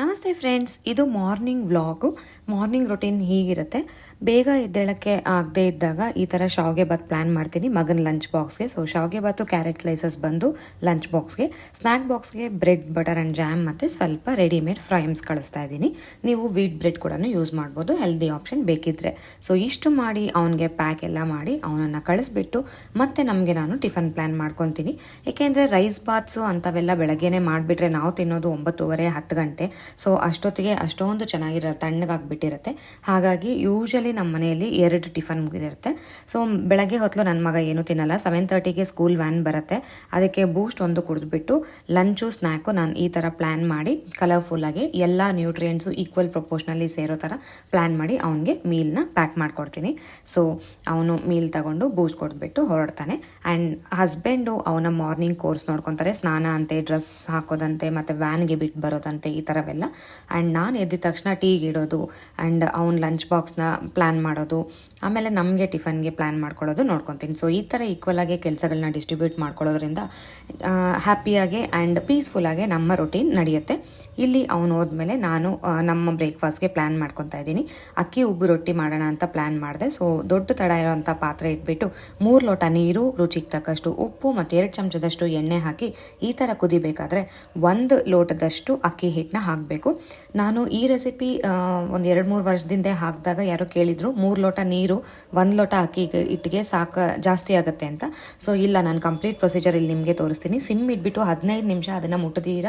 ನಮಸ್ತೆ ಫ್ರೆಂಡ್ಸ್, ಇದು morning vlog. Morning routine ಹೀಗಿರುತ್ತೆ. ಬೇಗ ಎದ್ದೇಳಕ್ಕೆ ಆಗದೆ ಇದ್ದಾಗ ಈ ಥರ ಶಾವಿಗೆ ಬಾತ್ ಪ್ಲ್ಯಾನ್ ಮಾಡ್ತೀನಿ. ಮಗನ ಲಂಚ್ ಬಾಕ್ಸ್ಗೆ ಸೊ ಶಾವಿಗೆ ಬಾತು ಕ್ಯಾರೆಟ್ ಸ್ಲೈಸಸ್ ಬಂದು ಲಂಚ್ ಬಾಕ್ಸ್ಗೆ ಸ್ನ್ಯಾಕ್ ಬಾಕ್ಸ್ಗೆ ಬ್ರೆಡ್ ಬಟರ್ ಆ್ಯಂಡ್ ಜಾಮ್ ಮತ್ತು ಸ್ವಲ್ಪ ರೆಡಿಮೇಡ್ ಫ್ರೈಮ್ಸ್ ಕಳಿಸ್ತಾ ಇದ್ದೀನಿ. ನೀವು ವೀಟ್ ಬ್ರೆಡ್ ಕೂಡ ಯೂಸ್ ಮಾಡ್ಬೋದು. ಹೆಲ್ದಿ ಆಪ್ಷನ್ ಬೇಕಿದ್ರೆ. ಸೊ ಇಷ್ಟು ಮಾಡಿ ಅವನಿಗೆ ಪ್ಯಾಕ್ ಎಲ್ಲ ಮಾಡಿ ಅವನನ್ನು ಕಳಿಸ್ಬಿಟ್ಟು ಮತ್ತೆ ನಮಗೆ ನಾನು ಟಿಫನ್ ಪ್ಲ್ಯಾನ್ ಮಾಡ್ಕೊತೀನಿ. ಏಕೆಂದರೆ ರೈಸ್ ಬಾತ್ಸು ಅಂಥವೆಲ್ಲ ಬೆಳಗ್ಗೆನೇ ಮಾಡಿಬಿಟ್ರೆ ನಾವು ತಿನ್ನೋದು ಒಂಬತ್ತುವರೆ ಹತ್ತು ಗಂಟೆ. ಸೊ ಅಷ್ಟೊತ್ತಿಗೆ ಅಷ್ಟೊಂದು ಚೆನ್ನಾಗಿರೋ ತಣ್ಣಗಾಗ್ಬಿಟ್ಟಿರುತ್ತೆ ಹಾಗಾಗಿ ಯೂಶಲಿ ನಮ್ಮ ಮನೆಯಲ್ಲಿ ಎರಡು ಟಿಫನ್ ಮುಗಿದಿರುತ್ತೆ. ಸೊ ಬೆಳಗ್ಗೆ ಹೊತ್ತಲು ನನ್ನ ಮಗ ಏನೂ ತಿನ್ನಲ್ಲ. ಸೆವೆನ್ ತರ್ಟಿಗೆ ಸ್ಕೂಲ್ ವ್ಯಾನ್ ಬರುತ್ತೆ. ಅದಕ್ಕೆ ಬೂಸ್ಟ್ ಒಂದು ಕುಡಿದ್ಬಿಟ್ಟು ಲಂಚು ಸ್ನ್ಯಾಕು ನಾನು ಈ ಥರ ಪ್ಲ್ಯಾನ್ ಮಾಡಿ ಕಲರ್ಫುಲ್ಲಾಗಿ ಎಲ್ಲ ನ್ಯೂಟ್ರಿಯೆಂಟ್ಸು ಈಕ್ವಲ್ ಪ್ರಪೋರ್ಷನಲ್ಲಿ ಸೇರೋ ಥರ ಪ್ಲ್ಯಾನ್ ಮಾಡಿ ಅವನಿಗೆ ಮೀಲ್ನ ಪ್ಯಾಕ್ ಮಾಡಿಕೊಡ್ತೀನಿ. ಸೊ ಅವನು ಮೀಲ್ ತಗೊಂಡು ಬೂಸ್ಟ್ ಕೊಟ್ಬಿಟ್ಟು ಹೊರಡ್ತಾನೆ. ಆ್ಯಂಡ್ ಹಸ್ಬೆಂಡು ಅವನ ಮಾರ್ನಿಂಗ್ ಕೋರ್ಸ್ ನೋಡ್ಕೊತಾರೆ. ಸ್ನಾನ ಅಂತೆ ಡ್ರೆಸ್ ಹಾಕೋದಂತೆ, ಮತ್ತು ವ್ಯಾನ್ಗೆ ಬಿಟ್ಟು ಬರೋದಂತೆ ಈ ಥರವೆಲ್ಲ ಆ್ಯಂಡ್ ನಾನು ಎದ್ದ ತಕ್ಷಣ ಟೀಗೆ ಇಡೋದು ಆ್ಯಂಡ್ ಅವ್ನ ಲಂಚ್ ಬಾಕ್ಸ್ನ ಪ್ಲ್ಯಾನ್ ಮಾಡೋದು, ಆಮೇಲೆ ನಮಗೆ ಟಿಫನ್ಗೆ ಪ್ಲ್ಯಾನ್ ಮಾಡ್ಕೊಳ್ಳೋದು ನೋಡ್ಕೊತೀನಿ. ಸೊ ಈ ಥರ ಈಕ್ವಲಾಗಿ ಕೆಲಸಗಳನ್ನ ಡಿಸ್ಟ್ರಿಬ್ಯೂಟ್ ಮಾಡ್ಕೊಳ್ಳೋದ್ರಿಂದ ಹ್ಯಾಪಿಯಾಗಿ ಆ್ಯಂಡ್ ಪೀಸ್ಫುಲ್ಲಾಗಿ ನಮ್ಮ ರೊಟೀನ್ ನಡೆಯುತ್ತೆ. ಇಲ್ಲಿ ಅವನು ಹೋದ್ಮೇಲೆ ನಾನು ನಮ್ಮ ಬ್ರೇಕ್ಫಾಸ್ಟ್ಗೆ ಪ್ಲ್ಯಾನ್ ಮಾಡ್ಕೊತಾ ಇದ್ದೀನಿ. ಅಕ್ಕಿ ಉಬ್ಬು ರೊಟ್ಟಿ ಮಾಡೋಣ ಅಂತ ಪ್ಲ್ಯಾನ್ ಮಾಡಿದೆ. ಸೊ ದೊಡ್ಡ ತಡ ಇರೋವಂಥ ಪಾತ್ರೆ ಇಟ್ಬಿಟ್ಟು ಮೂರು ಲೋಟ ನೀರು, ರುಚಿಗೆ ತಕ್ಕಷ್ಟು ಉಪ್ಪು ಮತ್ತು ಎರಡು ಚಮಚದಷ್ಟು ಎಣ್ಣೆ ಹಾಕಿ ಈ ಥರ ಕುದಿಬೇಕಾದ್ರೆ ಒಂದು ಲೋಟದಷ್ಟು ಅಕ್ಕಿ ಹಿಟ್ಟನ್ನ ಹಾಕಬೇಕು. ನಾನು ಈ ರೆಸಿಪಿ ಒಂದು ಎರಡು ಮೂರು ವರ್ಷದಿಂದ ಹಾಕಿದಾಗ ಯಾರೋ ಕೇಳಿದರು, ಮೂರು ಲೋಟ ನೀರು, ಒಂದು ಲೋಟ ಅಕ್ಕಿ ಇಟ್ಟಿಗೆ ಸಾಕು, ಜಾಸ್ತಿ ಆಗುತ್ತೆ ಅಂತ. ಸೊ ಇಲ್ಲ, ನಾನು ಕಂಪ್ಲೀಟ್ ಪ್ರೊಸೀಜರ್ ಇಲ್ಲಿ ನಿಮಗೆ ತೋರಿಸ್ತೀನಿ. ಸಿಮ್ ಇಟ್ಬಿಟ್ಟು ಹದಿನೈದು ನಿಮಿಷ ಅದನ್ನು ಮುಟ್ಟದೀರ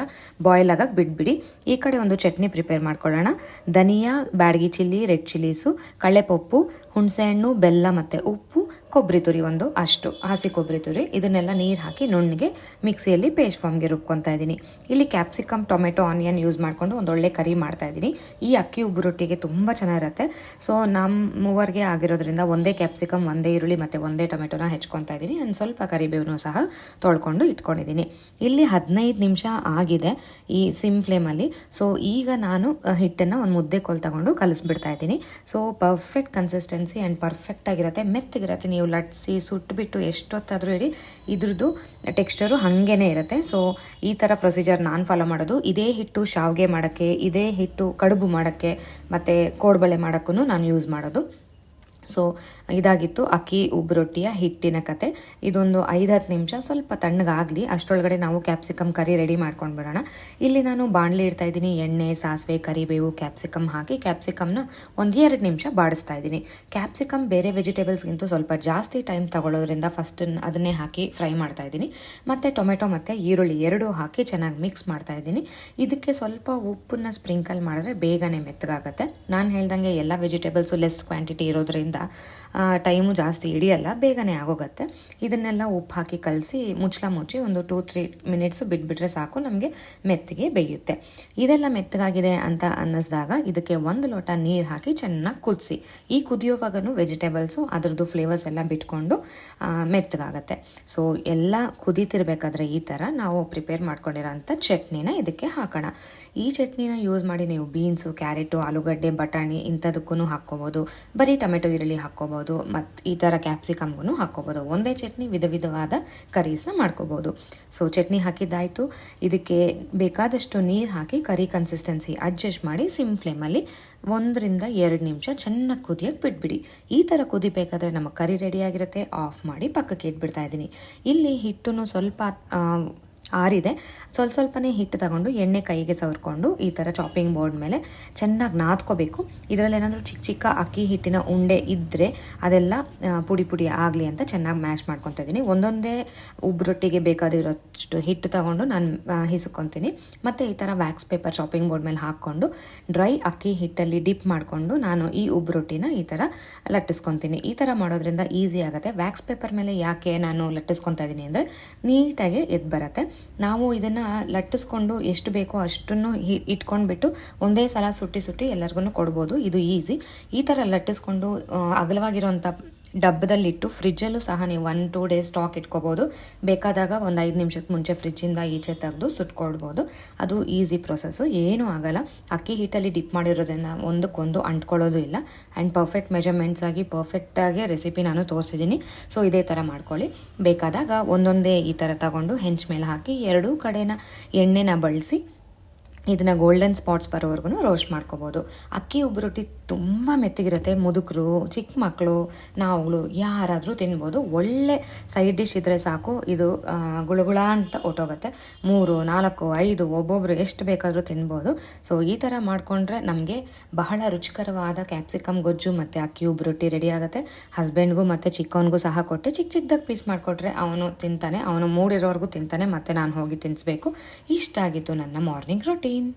ಬಾಯ್ಲ್ ಆಗಕ್ಕೆ ಬಿಡ್ಬಿಡಿ ಈ ಕಡೆ ಒಂದು ಚಟ್ನಿ ಪ್ರಿಪೇರ್ ಮಾಡ್ಕೊಳ್ಳೋಣ. ಧನಿಯಾ, ಬ್ಯಾಡಗಿ ಚಿಲ್ಲಿ, ರೆಡ್ ಚಿಲ್ಲೀಸು, ಕಳ್ಳೆಪಪ್ಪು, ಹುಣಸೆಹಣ್ಣು, ಬೆಲ್ಲ ಮತ್ತು ಉಪ್ಪು ಕೊಬ್ಬರಿ ತುರಿ ಒಂದು, ಅಷ್ಟು ಹಸಿ ಕೊಬ್ಬರಿ ತುರಿ. ಇದನ್ನೆಲ್ಲ ನೀರು ಹಾಕಿ ನುಣ್ಣಗೆ ಮಿಕ್ಸಿಯಲ್ಲಿ ಪೇಸ್ಟ್ ಫಾರ್ಮ್ಗೆ ರುಬ್ಕೊತಾ ಇದ್ದೀನಿ. ಇಲ್ಲಿ ಕ್ಯಾಪ್ಸಿಕಮ್ ಟೊಮೆಟೊ ಆನಿಯನ್ ಯೂಸ್ ಮಾಡಿಕೊಂಡು ಒಂದೊಳ್ಳೆ ಕರಿ ಮಾಡ್ತಾ ಇದ್ದೀನಿ. ಈ ಅಕ್ಕಿ ಉಬ್ಬು ರೊಟ್ಟಿಗೆ ತುಂಬ ಚೆನ್ನಾಗಿರುತ್ತೆ. ಸೊ ನಮ್ಮ ಮೂವರ್ಗೆ ಆಗಿರೋದ್ರಿಂದ ಒಂದೇ ಕ್ಯಾಪ್ಸಿಕಮ್ ಒಂದೇ ಈರುಳ್ಳಿ ಮತ್ತು ಒಂದೇ ಟೊಮೆಟೊನ ಹೆಚ್ಕೊತಾ ಇದ್ದೀನಿ. ಆ್ಯಂಡ್ ಸ್ವಲ್ಪ ಕರಿಬೇವನ್ನು ಸಹ ತೊಳ್ಕೊಂಡು ಇಟ್ಕೊಂಡಿದ್ದೀನಿ. ಇಲ್ಲಿ ಹದಿನೈದು ನಿಮಿಷ ಆಗಿದೆ ಈ ಸಿಮ್ ಫ್ಲೇಮಲ್ಲಿ ಸೊ ಈಗ ನಾನು ಹಿಟ್ಟನ್ನು ಒಂದು ಮುದ್ದೆ ಕೋಲ್ ತಗೊಂಡು ಕಲಿಸ್ಬಿಡ್ತಾ ಇದ್ದೀನಿ. So perfect consistency and perfect ಆಗಿರುತ್ತೆ, ಮೆತ್ತಗಿರುತ್ತೆ. ನೀವು ಲಟ್ಸಿ ಸುಟ್ಟುಬಿಟ್ಟು ಎಷ್ಟೊತ್ತಾದರೂ ಹೇಳಿ ಇದ್ರದ್ದು ಟೆಕ್ಸ್ಚರು ಹಾಗೇ ಇರುತ್ತೆ. ಸೊ ಈ ಥರ ಪ್ರೊಸೀಜರ್ ನಾನು ಫಾಲೋ ಮಾಡೋದು. ಇದೇ ಹಿಟ್ಟು ಶಾವಿಗೆ ಮಾಡೋಕ್ಕೆ, ಇದೇ ಹಿಟ್ಟು ಕಡುಬು ಮಾಡೋಕ್ಕೆ, ಮತ್ತು ಕೋಡ್ಬಳೆ ಮಾಡೋಕ್ಕೂ ನಾನು ಯೂಸ್ ಮಾಡೋದು. ಸೊ ಇದಾಗಿತ್ತು ಅಕ್ಕಿ ಉಬ್ಬರೊಟ್ಟಿಯ ಹಿಟ್ಟಿನ ಕತೆ. ಇದೊಂದು ಐದು ಹತ್ತು ನಿಮಿಷ ಸ್ವಲ್ಪ ತಣ್ಣಗಾಗಲಿ. ಅಷ್ಟರೊಳಗಡೆ ನಾವು ಕ್ಯಾಪ್ಸಿಕಮ್ ಕರಿ ರೆಡಿ ಮಾಡ್ಕೊಂಡು ಬಿಡೋಣ. ಇಲ್ಲಿ ನಾನು ಬಾಣಲಿ ಇಡ್ತಾ ಇದ್ದೀನಿ. ಎಣ್ಣೆ, ಸಾಸಿವೆ, ಕರಿಬೇವು ಕ್ಯಾಪ್ಸಿಕಮ್ ಹಾಕಿ ಕ್ಯಾಪ್ಸಿಕಮ್ನ ಒಂದು ಎರಡು ನಿಮಿಷ ಬಾಡಿಸ್ತಾ ಇದ್ದೀನಿ. ಕ್ಯಾಪ್ಸಿಕಮ್ ಬೇರೆ ವೆಜಿಟೇಬಲ್ಸ್ಗಿಂತೂ ಸ್ವಲ್ಪ ಜಾಸ್ತಿ ಟೈಮ್ ತಗೊಳ್ಳೋದ್ರಿಂದ ಫಸ್ಟ್ ಅದನ್ನೇ ಹಾಕಿ ಫ್ರೈ ಮಾಡ್ತಾ ಇದ್ದೀನಿ. ಮತ್ತು ಟೊಮೆಟೊ ಮತ್ತು ಈರುಳ್ಳಿ ಎರಡೂ ಹಾಕಿ ಚೆನ್ನಾಗಿ ಮಿಕ್ಸ್ ಮಾಡ್ತಾ ಇದ್ದೀನಿ. ಇದಕ್ಕೆ ಸ್ವಲ್ಪ ಉಪ್ಪನ್ನ ಸ್ಪ್ರಿಂಕಲ್ ಮಾಡಿದ್ರೆ ಬೇಗನೆ ಮೆತ್ತಗಾಗುತ್ತೆ. ನಾನು ಹೇಳ್ದಂಗೆ ಎಲ್ಲ ವೆಜಿಟೇಬಲ್ಸು ಲೆಸ್ ಕ್ವಾಂಟಿಟಿ ಇರೋದ್ರಿಂದ ಟೈಮು ಜಾಸ್ತಿ ಹಿಡಿಯಲ್ಲ, ಬೇಗನೆ ಆಗೋಗುತ್ತೆ. ಇದನ್ನೆಲ್ಲ ಉಪ್ಪು ಹಾಕಿ ಕಲಸಿ, ಮುಚ್ಚಳ ಮುಚ್ಚಿ ಒಂದು ಟೂ ತ್ರೀ ಮಿನಿಟ್ಸು ಬಿಟ್ಬಿಟ್ರೆ ಸಾಕು, ನಮಗೆ ಮೆತ್ತಗೆ ಬೇಯುತ್ತೆ. ಇದೆಲ್ಲ ಮೆತ್ತಗಾಗಿದೆ ಅಂತ ಅನ್ನಿಸ್ದಾಗ ಇದಕ್ಕೆ ಒಂದು ಲೋಟ ನೀರು ಹಾಕಿ ಚೆನ್ನಾಗಿ ಕುದಿಸಿ. ಈ ಕುದಿಯೋವಾಗೂ ವೆಜಿಟೇಬಲ್ಸು ಅದರದ್ದು ಫ್ಲೇವರ್ಸ್ ಎಲ್ಲ ಬಿಟ್ಕೊಂಡು ಮೆತ್ತಗಾಗತ್ತೆ. ಸೊ ಎಲ್ಲ ಕುದೀತಿರ್ಬೇಕಾದ್ರೆ ಈ ಥರ ನಾವು ಪ್ರಿಪೇರ್ ಮಾಡ್ಕೊಂಡಿರೋಂಥ ಚಟ್ನಿನ ಇದಕ್ಕೆ ಹಾಕೋಣ. ಈ ಚಟ್ನಿನ ಯೂಸ್ ಮಾಡಿ ನೀವು ಬೀನ್ಸು ಕ್ಯಾರೆಟು ಆಲೂಗಡ್ಡೆ, ಬಟಾಣಿ ಇಂಥದಕ್ಕೂ ಹಾಕ್ಕೋಬೋದು. ಬರೀ ಟೊಮೆಟೊ ಈರುಳ್ಳಿ ಹಾಕ್ಕೋಬೋದು ಮತ್ತು ಈ ಥರ ಕ್ಯಾಪ್ಸಿಕಮ್ಗೂ ಹಾಕ್ಕೋಬೋದು. ಒಂದೇ ಚಟ್ನಿ ವಿಧ ವಿಧವಾದ ಕರೀಸ್ನ ಮಾಡ್ಕೋಬೋದು. ಸೊ ಚಟ್ನಿ ಹಾಕಿದ್ದಾಯಿತು. ಇದಕ್ಕೆ ಬೇಕಾದಷ್ಟು ನೀರು ಹಾಕಿ ಕರಿ ಕನ್ಸಿಸ್ಟೆನ್ಸಿ ಅಡ್ಜಸ್ಟ್ ಮಾಡಿ ಸಿಮ್ ಫ್ಲೇಮಲ್ಲಿ ಒಂದರಿಂದ ಎರಡು ನಿಮಿಷ ಚೆನ್ನಾಗಿ ಕುದಿಯಕ್ಕೆ ಬಿಟ್ಬಿಡಿ. ಈ ಥರ ಕುದಿಬೇಕಾದ್ರೆ ನಮ್ಮ ಕರಿ ರೆಡಿಯಾಗಿರುತ್ತೆ ಆಫ್ ಮಾಡಿ ಪಕ್ಕಕ್ಕೆ ಇಟ್ಬಿಡ್ತಾ ಇದ್ದೀನಿ. ಇಲ್ಲಿ ಹಿಟ್ಟನ್ನು ಸ್ವಲ್ಪ ಆರಿದೆ. ಸ್ವಲ್ಪ ಸ್ವಲ್ಪನೇ ಹಿಟ್ಟು ತಗೊಂಡು ಎಣ್ಣೆ ಕೈಗೆ ಸವರ್ಕೊಂಡು ಈ ಥರ ಚಾಪಿಂಗ್ ಬೋರ್ಡ್ ಮೇಲೆ ಚೆನ್ನಾಗಿ ನಾದ್ಕೋಬೇಕು. ಇದರಲ್ಲಿ ಏನಾದರೂ ಚಿಕ್ಕ ಚಿಕ್ಕ ಅಕ್ಕಿ ಹಿಟ್ಟಿನ ಉಂಡೆ ಇದ್ದರೆ ಅದೆಲ್ಲ ಪುಡಿ ಪುಡಿ ಆಗಲಿ ಅಂತ ಚೆನ್ನಾಗಿ ಮ್ಯಾಶ್ ಮಾಡ್ಕೊತಾ ಇದ್ದೀನಿ. ಒಂದೊಂದೇ ಉಬ್ರೊಟ್ಟಿಗೆ ಬೇಕಾದಿರೋಷ್ಟು ಹಿಟ್ಟು ತಗೊಂಡು ನಾನು ಹಿಸ್ಕೊತೀನಿ. ಮತ್ತು ಈ ಥರ ವ್ಯಾಕ್ಸ್ ಪೇಪರ್ ಚಾಪಿಂಗ್ ಬೋರ್ಡ್ ಮೇಲೆ ಹಾಕ್ಕೊಂಡು ಡ್ರೈ ಅಕ್ಕಿ ಹಿಟ್ಟಲ್ಲಿ ಡಿಪ್ ಮಾಡಿಕೊಂಡು ನಾನು ಈ ಉಬ್ರೊಟ್ಟಿನ ಈ ಥರ ಲಟ್ಟಿಸ್ಕೊತೀನಿ. ಈ ಥರ ಮಾಡೋದ್ರಿಂದ ಈಸಿ ಆಗುತ್ತೆ. ವ್ಯಾಕ್ಸ್ ಪೇಪರ್ ಮೇಲೆ ಯಾಕೆ ನಾನು ಲಟ್ಟಿಸ್ಕೊತಾ ಇದ್ದೀನಿ ಅಂದರೆ ನೀಟಾಗಿ ಎದ್ದು ಬರುತ್ತೆ. ನಾವು ಇದನ್ನು ಲಟ್ಟಿಸ್ಕೊಂಡು ಎಷ್ಟು ಬೇಕೋ ಅಷ್ಟನ್ನು ಹಿ ಇಟ್ಕೊಂಡ್ಬಿಟ್ಟು ಒಂದೇ ಸಲ ಸುಟ್ಟಿ ಸುಟ್ಟಿ ಎಲ್ಲರಿಗೂ ಕೊಡ್ಬೋದು. ಇದು ಈಸಿ ಈ ಥರ ಲಟ್ಟಿಸ್ಕೊಂಡು ಅಗಲವಾಗಿರೋಂಥ ಡಬ್ಬದಲ್ಲಿಟ್ಟು ಫ್ರಿಜ್ಜಲ್ಲೂ ಸಹ ನೀವು ಒನ್ ಟೂ ಡೇಸ್ ಸ್ಟಾಕ್ ಇಟ್ಕೋಬೋದು. ಬೇಕಾದಾಗ ಒಂದು ಐದು ನಿಮಿಷಕ್ಕೆ ಮುಂಚೆ ಫ್ರಿಜ್ಜಿಂದ ಈಚೆ ತೆಗೆದು ಸುಟ್ಕೊಳ್ಬೋದು ಅದು ಈಸಿ ಪ್ರೊಸೆಸ್ಸು ಏನೂ ಆಗಲ್ಲ. ಅಕ್ಕಿ ಹಿಟ್ಟಲ್ಲಿ ಡಿಪ್ ಮಾಡಿರೋದ್ರಿಂದ ಒಂದಕ್ಕೊಂದು ಅಂಟ್ಕೊಳ್ಳೋದು ಇಲ್ಲ. ಆ್ಯಂಡ್ ಪರ್ಫೆಕ್ಟ್ ಮೆಜರ್ಮೆಂಟ್ಸ್ ಆಗಿ ಪರ್ಫೆಕ್ಟಾಗಿ ರೆಸಿಪಿ ನಾನು ತೋರಿಸಿದ್ದೀನಿ. ಸೊ ಇದೇ ಥರ ಮಾಡ್ಕೊಳ್ಳಿ. ಬೇಕಾದಾಗ ಒಂದೊಂದೇ ಈ ಥರ ತಗೊಂಡು ಹೆಂಚ್ ಮೇಲೆ ಹಾಕಿ ಎರಡೂ ಕಡೆನ ಎಣ್ಣೆನ ಬಳಸಿ ಇದನ್ನ ಗೋಲ್ಡನ್ ಸ್ಪಾಟ್ಸ್ ಬರೋವರೆಗೂ ರೋಸ್ಟ್ ಮಾಡ್ಕೋಬೋದು. ಅಕ್ಕಿ ಉಬ್ಬು ರೊಟ್ಟಿ ತುಂಬ ಮೆತ್ತಗಿರುತ್ತೆ. ಮುದುಕರು ಚಿಕ್ಕ ಮಕ್ಕಳು ನಾವುಗಳು ಯಾರಾದರೂ ತಿನ್ಬೋದು. ಒಳ್ಳೆ ಸೈಡ್ ಡಿಶ್ ಇದ್ದರೆ ಸಾಕು. ಇದು ಗುಳಗುಳ ಅಂತ ಒಟ್ಟೋಗುತ್ತೆ. ಮೂರು, ನಾಲ್ಕು, ಐದು ಒಬ್ಬೊಬ್ಬರು ಎಷ್ಟು ಬೇಕಾದರೂ ತಿನ್ಬೋದು. ಸೊ ಈ ಥರ ಮಾಡಿಕೊಂಡ್ರೆ ನಮಗೆ ಬಹಳ ರುಚಿಕರವಾದ ಕ್ಯಾಪ್ಸಿಕಮ್ ಗೊಜ್ಜು ಮತ್ತು ಅಕ್ಕಿ ಉಬ್ಬು ರೊಟ್ಟಿ ರೆಡಿ ಆಗುತ್ತೆ. ಹಸ್ಬೆಂಡ್ಗೂ ಮತ್ತು ಚಿಕ್ಕವನಿಗೂ ಸಹ ಕೊಟ್ಟೆ ಚಿಕ್ಕ ಚಿಕ್ಕದಾಗಿ ಪೀಸ್ ಮಾಡಿಕೊಟ್ರೆ ಅವನು ತಿಂತಾನೆ. ಅವನು ಮೂಡಿರೋರ್ಗೂ ತಿಂತಾನೆ. ಮತ್ತು ನಾನು ಹೋಗಿ ತಿನ್ನಿಸ್ಬೇಕು ಇಷ್ಟ ಆಗಿತ್ತು ನನ್ನ ಮಾರ್ನಿಂಗ್ ರೊಟೀನ್